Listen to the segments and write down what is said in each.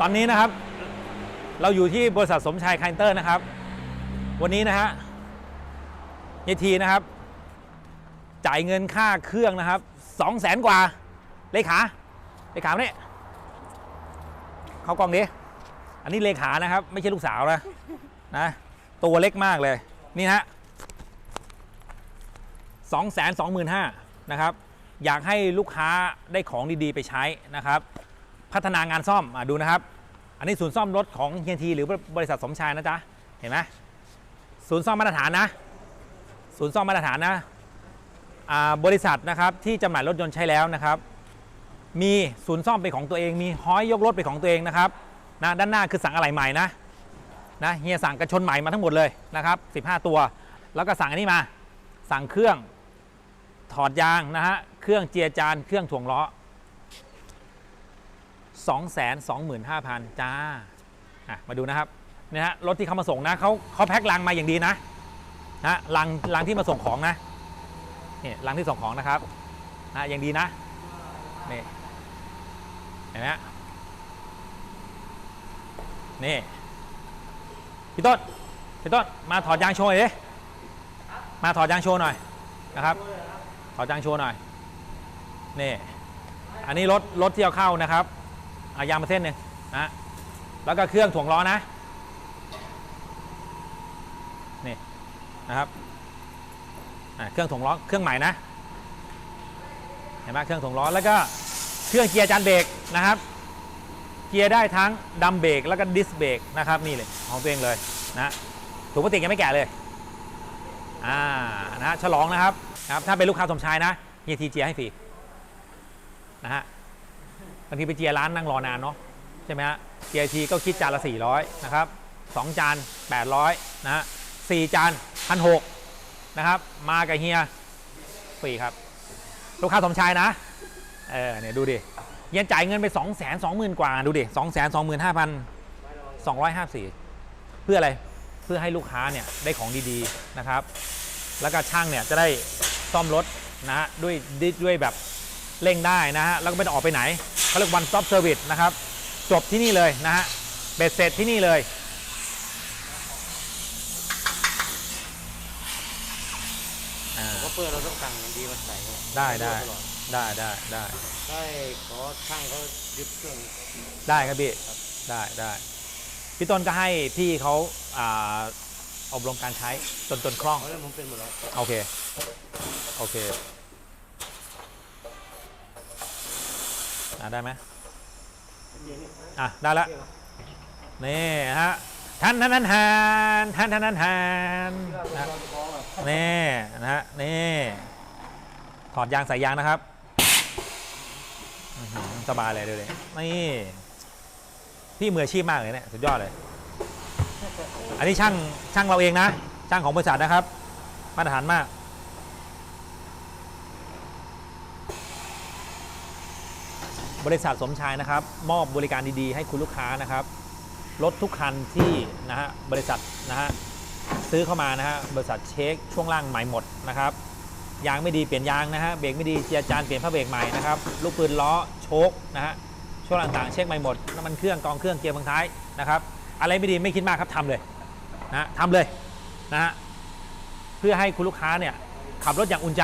ตอนนี้นะครับ เราอยู่ที่บริษัทสมชายไคเตอร์นะครับ วันนี้นะฮะยายทีนะครับ จ่ายเงินค่าเครื่องนะครับสองแสนกว่า เลขา เลขาเนี่ยเขากล้องดิอันนี้เลขานะครับ ไม่ใช่ลูกสาวนะนะ ตัวเล็กมากเลย นี่ฮะสองแสนสองหมื่นห้านะครับ อยากให้ลูกค้าได้ของดีๆไปใช้นะครับ พัฒนางานซ่อมอดูนะครับ อันนี้ศูนย์ซ่อมรถของเฮียทีหรือบริษัทสมชายนะจ๊ะ เห็นไหมศูนย์ซ่อมมาตรฐานนะ ศูนย์ซ่อมมาตรฐานนะบริษัทนะครับที่จำหน่ายรถยนต์ใช้แล้วนะครับ มีศูนย์ซ่อมเป็นของตัวเอง มีห้อยยกรถเป็นของตัวเองนะครับนะด้านหน้าคือสั่งอะไหล่ใหม่นะนะเฮียสั่งกระชนใหม่มาทั้งหมดเลยนะครับ15 ตัว แล้วก็สั่งอันนี้มา สั่งเครื่องถอดยางนะฮะเครื่องเจียจานเครื่องถ่วงล้อ 225,000 จ้าอะมาดูนะครับเนี่ยฮะรถที่เขามาส่งนะเขาเขาแพ็คลังมาอย่างดีนะนะลังลังที่มาส่งของนะนี่ลังที่ส่งของนะครับนะอย่างดีนะนี่เห็นไหมฮะนี่พี่ต้นพี่ต้นมาถอดยางโชว์หน่อยดิมาถอดยางโชว์หน่อยนะครับ ถอดยางโชว์หน่อยนี่อันนี้รถรถที่เอาเข้านะครับ เอายางมาเส้นหนึ่งนะแล้วก็เครื่องถ่วงล้อนะนี่นะครับเครื่องถ่วงล้อเครื่องใหม่นะเห็นไหมเครื่องถ่วงล้อแล้วก็เครื่องเกียร์จานเบรกนะครับ เกียร์ได้ทั้งดัมเบรกแล้วก็ดิสเบรกนะครับนี่เลยของตัวเองเลยนะถุงพลาสติกยังไม่แกะเลยอ่านะฉลองนะครับนะครับถ้าเป็นลูกค้าสมชายนะเฮียทีเจียให้ฟรีนะฮะ บางทีไปเจียร้านนั่งรอนานเนาะใช่ไหมฮะเจียทีก็คิดจานละ 400 นะครับ 2 จาน 800 นะฮะ4จานพันหกนะครับ มากับเฮียฟรีครับ ลูกค้าสมชายนะ เออเนี่ยดูดิเฮียจ่ายเงินไป 2 2 0 0 0 0 กว่า ดูดิ 2 2 5 254 เพื่ออะไร เพื่อให้ลูกค้าเนี่ยได้ของดีๆนะครับ แล้วก็ช่างเนี่ยจะได้ซ่อมรถนะฮะด้วยด้วยแบบเร่งได้นะฮะแล้วก็ไม่ต้องออกไปไหน เขาเรียก one stop service นะครับ จบที่นี่เลยนะฮะเบ็ดเสร็จที่นี่เลยอ่าก็เปิดเราต้องสั่งดีมาใส่ได้ได้ตลอดได้ได้ได้ได้ขอช่างเขายึดเครื่อง ได้ครับพี่ได้ได้พี่ต้นก็ให้พี่เขาอ่าอบรมการใช้จนจนคล่องเขาเรื่องผมเป็นหมดแล้ว โอเค โอเค อะได้ไหมอะได้ละนี่ฮะท่านท่านท่านท่านท่านท่านท่านท่านนะนี่นะฮะนี่ถอดยางใส่ยางนะครับสบายเลยดูเลยนี่พี่มืออาชีพมากเลยเนี่ยสุดยอดเลย อันนี้ช่างช่างเราเองนะ ช่างของบริษัทนะครับ มาตรฐานมาก บริษัทสมชายนะครับ มอบบริการดีๆ ให้คุณลูกค้านะครับรถทุกคันที่นะฮะบริษัทนะฮะซื้อเข้ามานะฮะบริษัทเช็คช่วงล่างใหม่หมดนะครับยางไม่ดีเปลี่ยนยางนะฮะเบรกไม่ดีเจียจานเปลี่ยนผ้าเบรกใหม่นะครับลูกปืนล้อโชคนะฮะช่วงต่างๆเช็คใหม่หมดน้ำมันเครื่องกองเครื่องเกียร์บางท้ายนะครับอะไรไม่ดีไม่คิดมากครับทำเลยนะฮะทำเลยนะฮะเพื่อให้คุณลูกค้าเนี่ยขับรถอย่างอุ่นใจ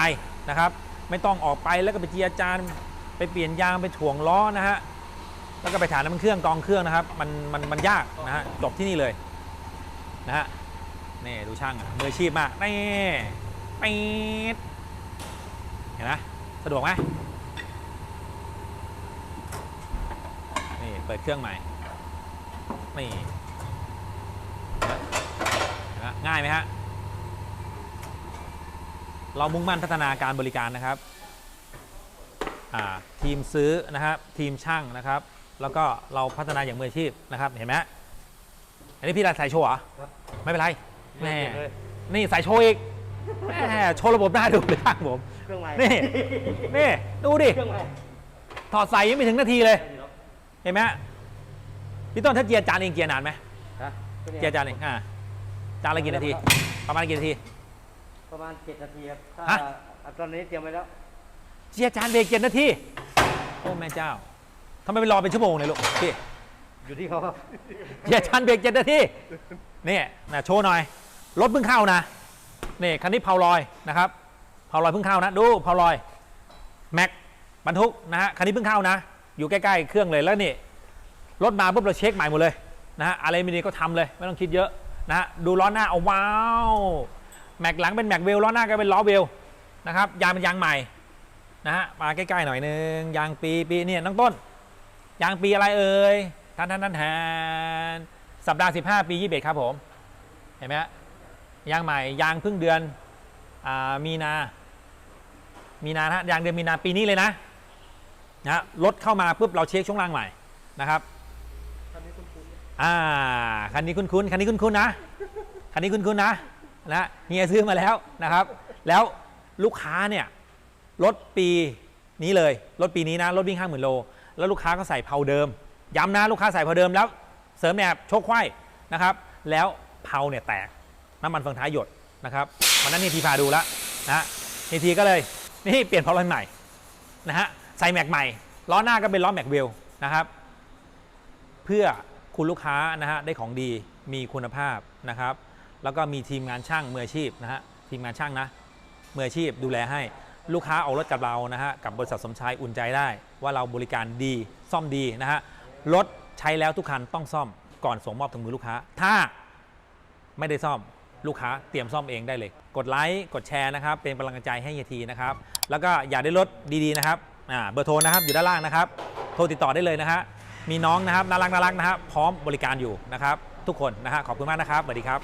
นะครับ ไม่ต้องออกไปแล้วก็ไปเจียจาน ไปเปลี่ยนยางไปถ่วงล้อนะฮะแล้วก็ไปถายน้ำมันเครื่องกองเครื่องนะครับ มันมันมันยากนะฮะจบที่นี่เลยนะฮะนี่ดูช่างมืออาชีพมากนี่ปี๊ดเห็นไหมสะดวกไหมนี่เปิดเครื่องใหม่นี่นไหมง่ายไหมฮะเรามุ่งมั่นพัฒนาการบริการนะครับ ทีมซื้อนะครับทีมช่างนะครับ แล้วก็เราพัฒนาอย่างมืออาชีพนะครับเห็นไหมฮะอันนี้พี่รันใส่โชว์เหรอครับไม่เป็นไรแน่เก็บเลยนี่ใส่โชว์อีกแม่โชว์ระบบหน้าดูเลยข้างผมเครื่องใหม่นี่นี่ดูดิเครื่องใหม่ถอดใส่ยังไม่ถึงนาทีเลยได้อยู่แล้วเห็นไหมฮะพี่ต้นถ้าเจียร์จานเองเจียร์นานไหมฮะเจียร์จานเองอ่าจานละกี่นาที ประมาณกี่นาที ประมาณ7นาทีครับถ้าฮะอะตอนนี้เตรียมไว้แล้ว เจียร์จานเบรกเจ็ดนาทีโอ้แม่เจ้าทำไมไปรอเป็นชั่วโมงเลยลูกพี่อยู่ที่เขาครับเหยียดชันเบรกเจ็ดนาทีนี่นะโชว์หน่อยรถเพิ่งเข้านะนี่คันนี้เพาลอยนะครับเพาลอยเพิ่งเข้านะ ดูเพาลอยแม็กบรรทุกนะฮะคันนี้เพิ่งเข้านะ อยู่ใกล้ๆเครื่องเลยแล้วนี่รถมาปุ๊บเราเช็คใหม่หมดเลยนะฮะอะไรไม่ดีก็ทำเลย ไม่ต้องคิดเยอะนะฮะดูล้อหน้าเอาว้าวแม็กหลังเป็นแม็กเวลล้อหน้าก็เป็นล้อเวลนะครับยางเป็นยางใหม่ นะฮะมาใกล้ๆหน่อยนึงยางปีปีเนี่ยน้องต้น ยางปีอะไรเอ่ยท่านท่านท่านแทนสัปดาห์ 15 ปี 21 ครับผม เห็นไหมฮะยางใหม่ยางเพิ่งเดือนอามีนา มีนาฮะยางเดือนมีนาปีนี้เลยนะนะฮะรถเข้ามาปุ๊บเราเช็คช่วงล่างใหม่นะครับคันนี้คุ้นๆอ่าคันนี้คุ้นๆคันนี้คุ้นๆนะคันนี้คุ้นๆนะนะเฮียซื้อมาแล้วนะครับ แล้วลูกค้าเนี่ย รถปีนี้เลย รถปีนี้นะรถวิ่งห้าหมื่นโล แล้วลูกค้าก็ใส่เพาเดิม ย้ำนะลูกค้าใส่เพาเดิมแล้วเสริมแหนบโชคไขว้นะครับ แล้วเพาเนี่ยแตกน้ำมันเฟืองท้ายหยดนะครับวันนั้นนี่ทีพาดูแล้วนะนี่ทีก็เลยนี่เปลี่ยนเพาลอยใหม่นะฮะใส่แม็กใหม่ล้อหน้าก็เป็นล้อแม็กเวลนะครับ เพื่อคุณลูกค้านะฮะได้ของดีมีคุณภาพนะครับ แล้วก็มีทีมงานช่างมืออาชีพนะฮะทีมงานช่างนะมืออาชีพดูแลให้ ลูกค้าเอารถกับเรานะฮะกับบริษัทสมชายอุ่นใจได้ ว่าเราบริการดีซ่อมดีนะฮะรถใช้แล้วทุกคันต้องซ่อมก่อนส่งมอบถึงมือลูกค้า ถ้าไม่ได้ซ่อมลูกค้าเตรียมซ่อมเองได้เลย กดไลค์กดแชร์นะครับ เป็นกำลังใจให้เฮียทีนะครับ แล้วก็อยากได้รถดีๆนะครับเบอร์โทรนะครับอยู่ด้านล่างนะครับ โทรติดต่อได้เลยนะฮะมีน้องนะครับน่ารักน่ารักนะฮะพร้อมบริการอยู่นะครับ ทุกคนนะฮะขอบคุณมากนะครับสวัสดีครับ